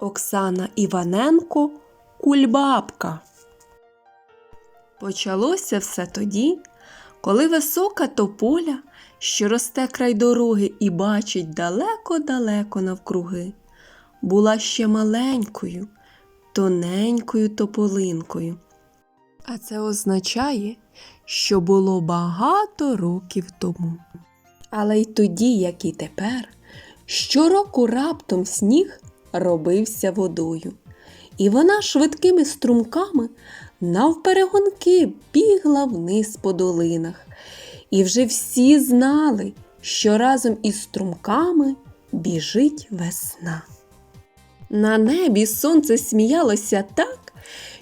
Оксана Іваненко Кульбабка. Почалося все тоді, коли висока тополя, що росте край дороги і бачить далеко-далеко навкруги, була ще маленькою, тоненькою тополинкою. А це означає, що було багато років тому. Але й тоді, як і тепер, щороку раптом сніг робився водою, і вона швидкими струмками навперегонки бігла вниз по долинах. І вже всі знали, що разом із струмками біжить весна. На небі сонце сміялося так,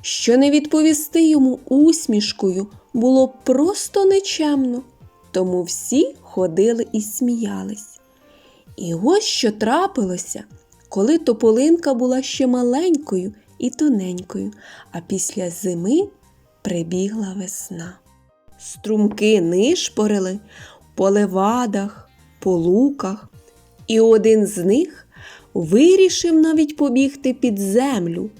що не відповісти йому усмішкою було просто нечемно, тому всі ходили і сміялись. І ось що трапилося, коли тополинка була ще маленькою і тоненькою, а після зими прибігла весна. Струмки нишпорили по левадах, по луках, і один з них вирішив навіть побігти під землю.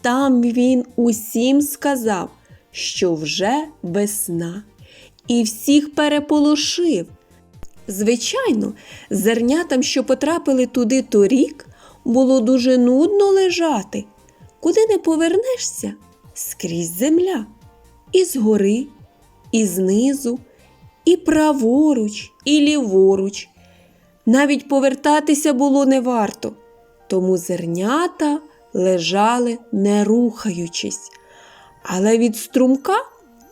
Там він усім сказав, що вже весна, і всіх переполошив. Звичайно, зернятам, що потрапили туди торік, було дуже нудно лежати. Куди не повернешся, скрізь земля, і згори, і знизу, і праворуч, і ліворуч. Навіть повертатися було не варто, тому зернята лежали не рухаючись. Але від струмка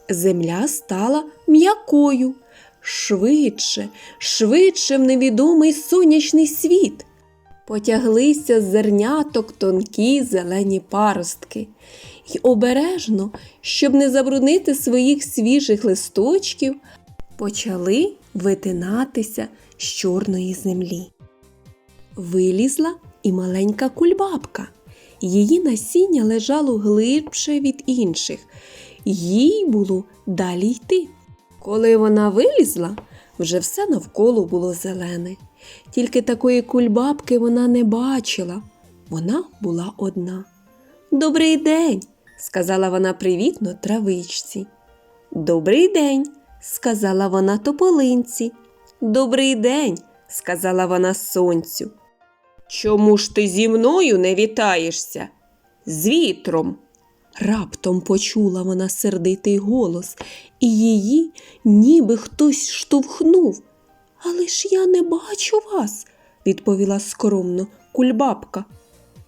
земля стала м'якою, швидше, швидше в невідомий сонячний світ. Потяглися з зерняток тонкі зелені паростки, й обережно, щоб не забруднити своїх свіжих листочків, почали витинатися з чорної землі. Вилізла і маленька кульбабка. Її насіння лежало глибше від інших, їй було далі йти. Коли вона вилізла, вже все навколо було зелене. Тільки такої кульбабки вона не бачила. Вона була одна. Добрий день, сказала вона привітно травичці. Добрий день, сказала вона тополинці. Добрий день, сказала вона сонцю. Чому ж ти зі мною не вітаєшся? З вітром. Раптом почула вона сердитий голос, і її ніби хтось штовхнув. Але ж я не бачу вас, відповіла скромно кульбабка.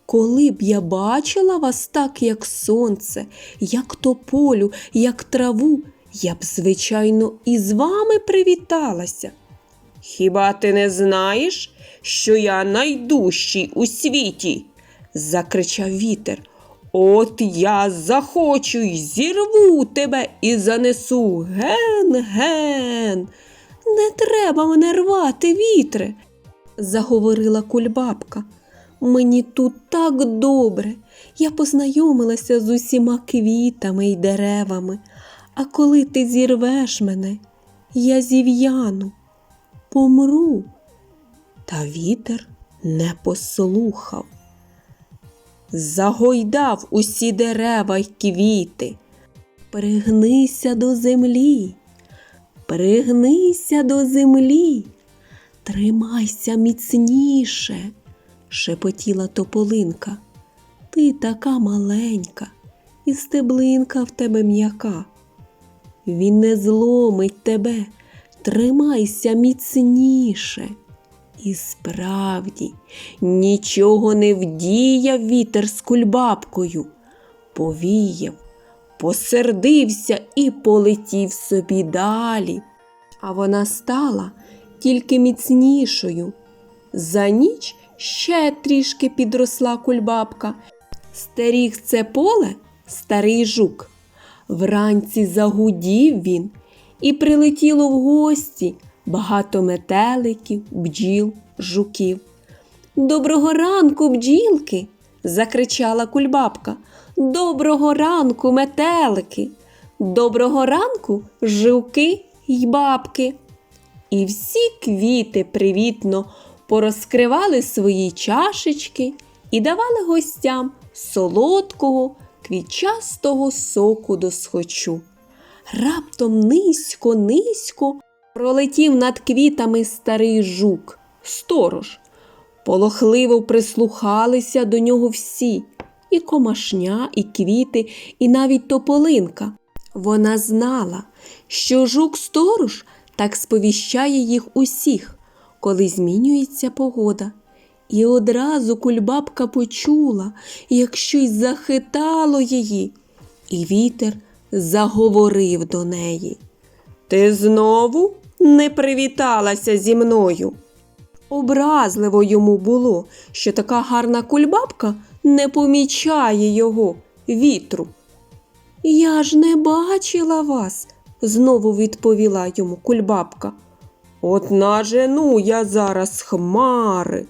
Коли б я бачила вас так, як сонце, як тополю, як траву, я б, звичайно, і з вами привіталася. Хіба ти не знаєш, що я найдужчий у світі? закричав вітер. От я захочу й зірву тебе і занесу ген ген. Не треба мене рвати, вітре, заговорила кульбабка. Мені тут так добре. Я познайомилася з усіма квітами й деревами, а коли ти зірвеш мене, я зів'яну, помру. Та вітер не послухав. Загойдав усі дерева й квіти. Пригнися до землі, пригнися до землі, тримайся міцніше, шепотіла тополинка. Ти така маленька, і стеблинка в тебе м'яка. Він не зломить тебе, тримайся міцніше. І справді нічого не вдіяв вітер з кульбабкою, повіяв, посердився і полетів собі далі. А вона стала тільки міцнішою. За ніч ще трішки підросла кульбабка. Стеріг це поле старий жук. Вранці загудів він і прилетіло в гості багато метеликів, бджіл, жуків. Доброго ранку, бджілки. закричала кульбабка. Доброго ранку, метелики. Доброго ранку, жуки й бабки. І всі квіти привітно порозкривали свої чашечки і давали гостям солодкого, квітчастого соку до схочу. Раптом низько, низько пролетів над квітами старий жук, сторож. Полохливо прислухалися до нього всі і комашня, і квіти, і навіть тополинка. Вона знала, що жук сторож так сповіщає їх усіх, коли змінюється погода. І одразу кульбабка почула, як щось захитало її, і вітер заговорив до неї. Ти знову не привіталася зі мною. Образливо йому було, що така гарна кульбабка не помічає його вітру. Я ж не бачила вас, знову відповіла йому кульбабка. От нажену я зараз хмари.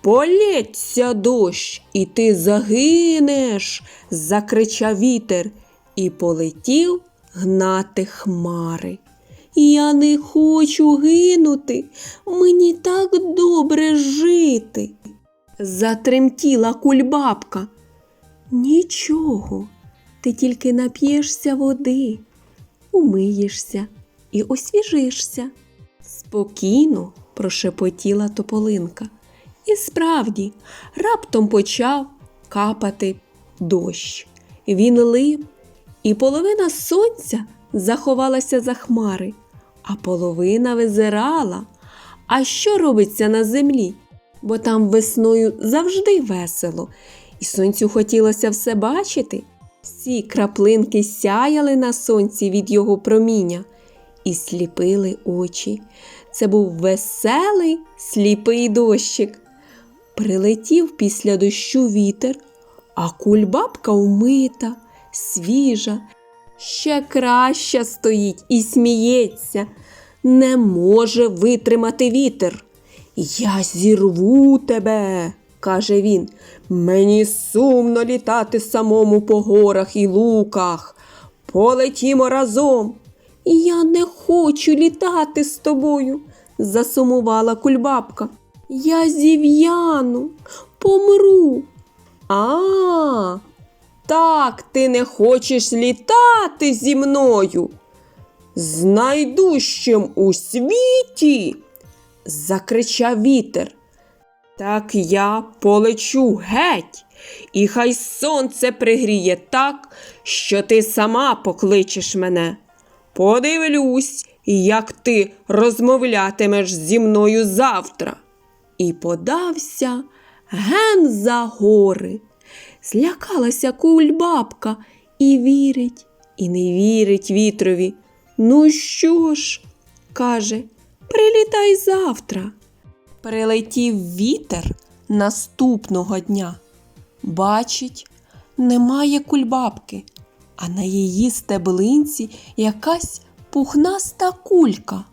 Полється дощ, і ти загинеш, закричав вітер і полетів гнати хмари. Я не хочу гинути, мені так добре жити. Затремтіла кульбабка. Нічого, ти тільки нап'єшся води, умиєшся і освіжишся. Спокійно прошепотіла тополинка. І справді, раптом почав капати дощ. Він лив, і половина сонця заховалася за хмари, а половина визирала. А що робиться на землі? Бо там весною завжди весело, і сонцю хотілося все бачити. Всі краплинки сяяли на сонці від його проміння і сліпили очі. Це був веселий сліпий дощик. Прилетів після дощу вітер, а кульбабка умита, свіжа, ще краща стоїть і сміється, не може витримати вітер. Я зірву тебе, каже він. Мені сумно літати самому по горах і луках. Полетімо разом. Я не хочу літати з тобою, засумувала кульбабка. Я зів'яну, помру. А, так ти не хочеш літати зі мною. З найдужчим у світі. закричав вітер. Так я полечу геть, і хай сонце пригріє так, що ти сама покличеш мене. Подивлюсь, як ти розмовлятимеш зі мною завтра. І подався ген за гори. Злякалася кульбабка і вірить, і не вірить вітрові. Ну що ж, каже, прилітай завтра. Прилетів вітер наступного дня. Бачить, немає кульбабки, а на її стеблинці якась пухнаста кулька.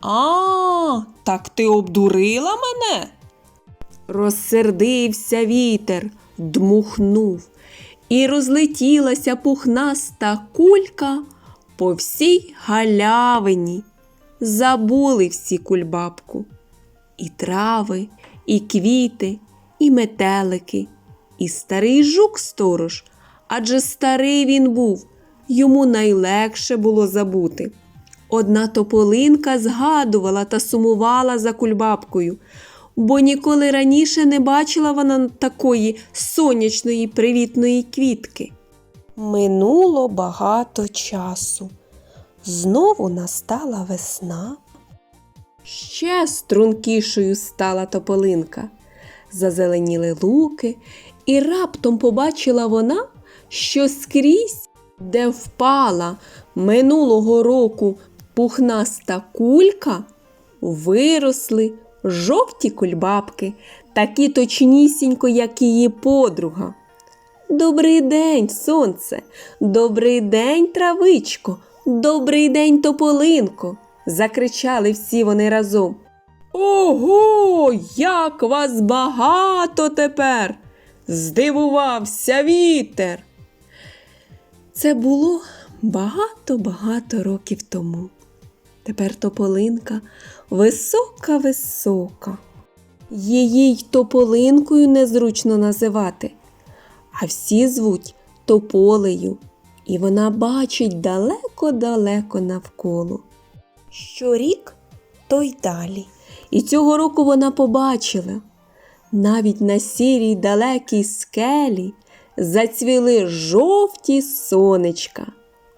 А, так ти обдурила мене? Розсердився вітер, дмухнув, і розлетілася пухнаста кулька по всій галявині. Забули всі кульбабку. І трави, і квіти, і метелики, і старий жук сторож, адже старий він був, йому найлегше було забути. Одна тополинка згадувала та сумувала за кульбабкою, бо ніколи раніше не бачила вона такої сонячної привітної квітки. Минуло багато часу. Знову настала весна. Ще стрункішою стала тополинка. Зазеленіли луки, і раптом побачила вона, що скрізь, де впала минулого року пухнаста кулька, виросли жовті кульбабки, такі точнісінько, як її подруга. Добрий день, сонце, добрий день, травичко, добрий день, тополинко. закричали всі вони разом. Ого, як вас багато тепер! здивувався вітер. Це було багато-багато років тому. Тепер тополинка висока-висока, Її й тополинкою незручно називати, а всі звуть тополею, і вона бачить далеко-далеко навколо. Щорік, то й далі. І цього року вона побачила. Навіть на сірій далекій скелі зацвіли жовті сонечка,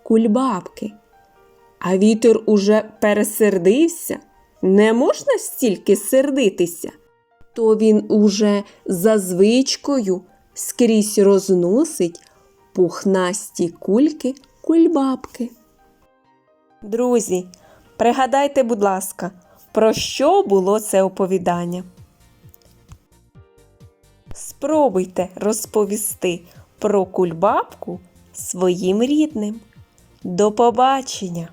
кульбабки. А вітер уже пересердився. Не можна стільки сердитися. То він уже за звичкою скрізь розносить пухнасті кульки кульбабки. Друзі, пригадайте, будь ласка, про що було це оповідання? Спробуйте розповісти про кульбабку своїм рідним. До побачення!